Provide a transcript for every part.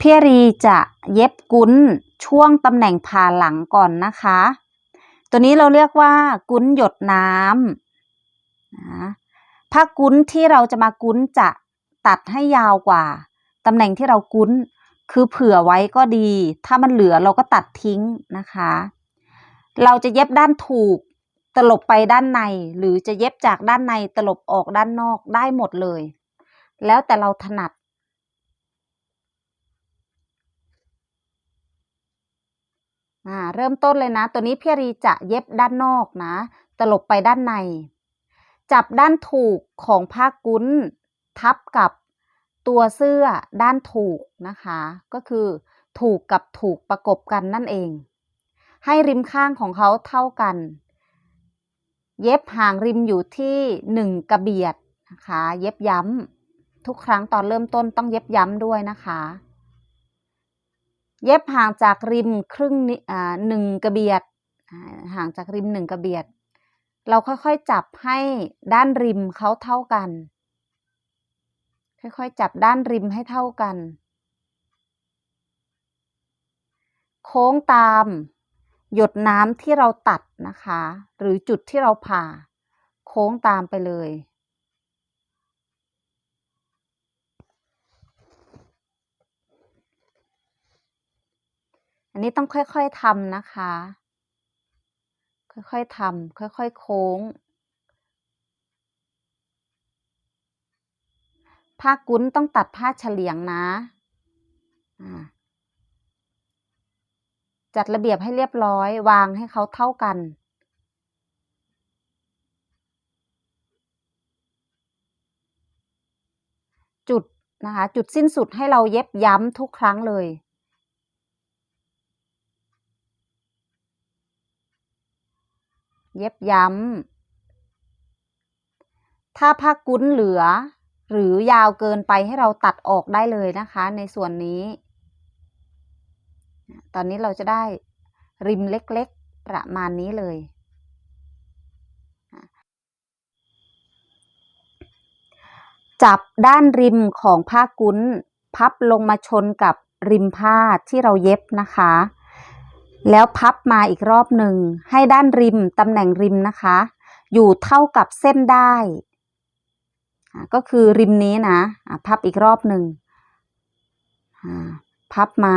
พี่รีจะเย็บกุ้นช่วงตำแหน่งผ่าหลังก่อนนะคะ ตัวนี้เราเรียกว่ากุ้นหยดน้ำนะผ้ากุ้นที่เราจะมากุ้นจะตัดให้ยาวกว่าตำแหน่งที่เรากุ้น คือเผื่อไว้ก็ดี ถ้ามันเหลือเราก็ตัดทิ้งนะคะ เราจะเย็บด้านถูกตลบไปด้านใน หรือจะเย็บจากด้านในตลบออกด้านนอกได้หมดเลย แล้วแต่เราถนัด อ่าเริ่มต้นเลยนะ ตัวนี้พี่รีจะเย็บด้านนอกนะ ตลบไปด้านใน จับด้านถูกของผ้ากุ้นทับกับตัวเสื้อด้านถูกนะคะ ก็คือถูกกับถูกประกบกันนั่นเอง ให้ริมข้างของเขาเท่ากัน เย็บห่างริมอยู่ที่หนึ่งกระเบียดนะคะ เย็บย้ำทุกครั้งตอนเริ่มต้นต้องเย็บย้ำด้วยนะคะ เย็บห่างจากริมครึ่งนิอ่าหนึ่งกระเบียด ห่างจากริมหนึ่งกระเบียด เราค่อยๆจับให้ด้านริมเขาเท่ากัน ค่อยๆจับด้านริมให้เท่ากัน โค้งตามหยดน้ำที่เราตัดนะคะ หรือจุดที่เราผ่า โค้งตามไปเลย อันนี้ต้องค่อยๆทำนะคะ ค่อยๆทำค่อยๆโค้ง ผ้ากุ้นต้องตัดผ้าเฉลียงนะ จัดระเบียบให้เรียบร้อยวางให้เขาเท่ากันจุดนะคะจุดสิ้นสุดให้เราเย็บย้ำทุกครั้งเลย เย็บย้ำ ถ้าผ้ากุ้นเหลือ หรือยาวเกินไปให้เราตัดออกได้เลยนะคะ ในส่วนนี้ ตอนนี้เราจะได้ริมเล็กๆ ประมาณนี้เลย จับด้านริมของผ้ากุ้น พับลงมาชนกับริมผ้าที่เราเย็บนะคะ แล้วพับมาอีกรอบหนึ่ง ให้ด้านริมตำแหน่งริมนะคะ อยู่เท่ากับเส้นได้ ก็คือริมนี้นะพับอีกรอบหนึ่งพับมา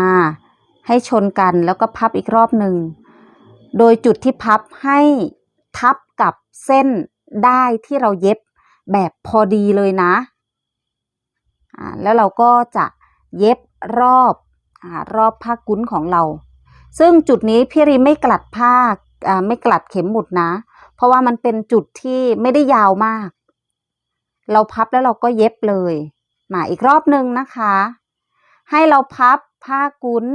ให้ชนกันแล้วก็พับอีกรอบหนึ่ง โดยจุดที่พับให้ทับกับเส้นได้ที่เราเย็บแบบพอดีเลยนะแล้วเราก็จะเย็บรอบอรอบผ้ากุ้นของเรา ซึ่งจุดนี้พี่รีไม่กลัดผ้าไม่กลัดเข็มหมุดนะ เพราะว่ามันเป็นจุดที่ไม่ได้ยาวมาก เราพับแล้วเราก็เย็บเลย มาอีกรอบหนึ่งนะคะ ให้เราพับผ้ากุ้น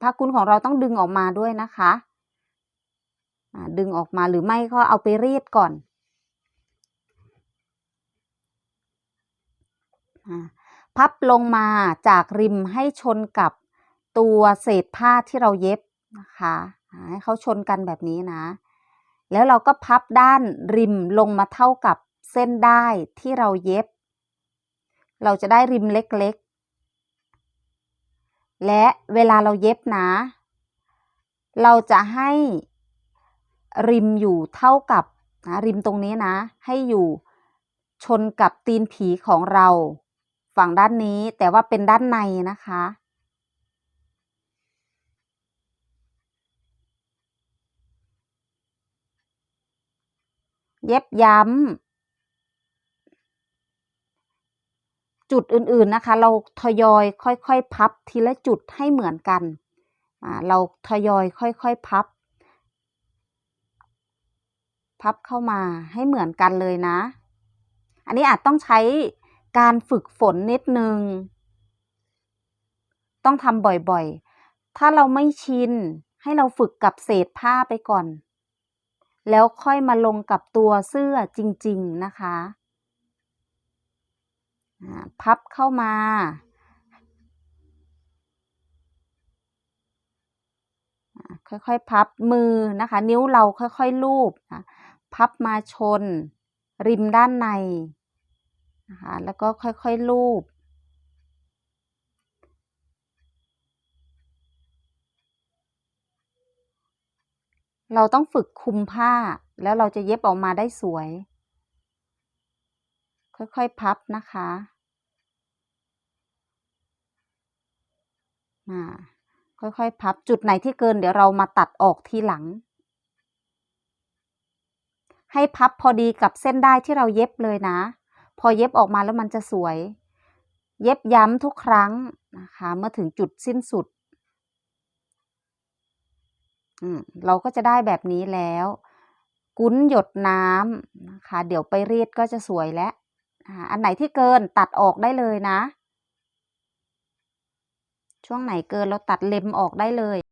ผ้ากุ้นของเราต้องดึงออกมาด้วยนะคะดึงออกมาหรือไม่ก็เอาไปรีดก่อน พับลงมาจากริมให้ชนกับ ตัวเศษผ้าที่เราเย็บนะคะให้เขาชนกันแบบนี้นะ แล้วเราก็พับด้านริมลงมาเท่ากับเส้นได้ที่เราเย็บ เราจะได้ริมเล็กๆ และเวลาเราเย็บนะ เราจะให้ริมอยู่เท่ากับนะริมตรงนี้นะ ให้อยู่ชนกับตีนผีของเรา ฝั่งด้านนี้แต่ว่าเป็นด้านในนะคะ เย็บย้ำ จุดอื่นๆนะคะ เราทยอยค่อยๆพับทีละจุดให้เหมือนกัน เราทยอยค่อยๆพับ พับเข้ามาให้เหมือนกันเลยนะ อันนี้อาจต้องใช้การฝึกฝนนิดนึง ต้องทำบ่อยๆ ถ้าเราไม่ชินให้เราฝึกกับเศษผ้าไปก่อน แล้วค่อยมาลงกับตัวเสื้อจริง ๆ นะคะพับเข้ามา ค่อยๆ พับมือนะคะ นิ้วเราค่อยๆ ลูบพับมาชน ริมด้านในนะคะแล้วก็ค่อยๆ ลูบ เราต้องฝึกคุมผ้า แล้วเราจะเย็บออกมาได้สวย ค่อยๆพับนะคะอ่าค่อยๆพับจุดไหนที่เกินเดี๋ยวเรามาตัดออกทีหลัง ให้พับพอดีกับเส้นได้ที่เราเย็บเลยนะ พอเย็บออกมาแล้วมันจะสวย เย็บย้ำทุกครั้งนะคะ เมื่อถึงจุดสิ้นสุด เราก็จะได้แบบนี้แล้ว กุ้นหยดน้ำนะคะ เดี๋ยวไปรีดก็จะสวยแล้วอันไหนที่เกินตัดออกได้เลยนะ ช่วงไหนเกินเราตัดเล็มออกได้เลย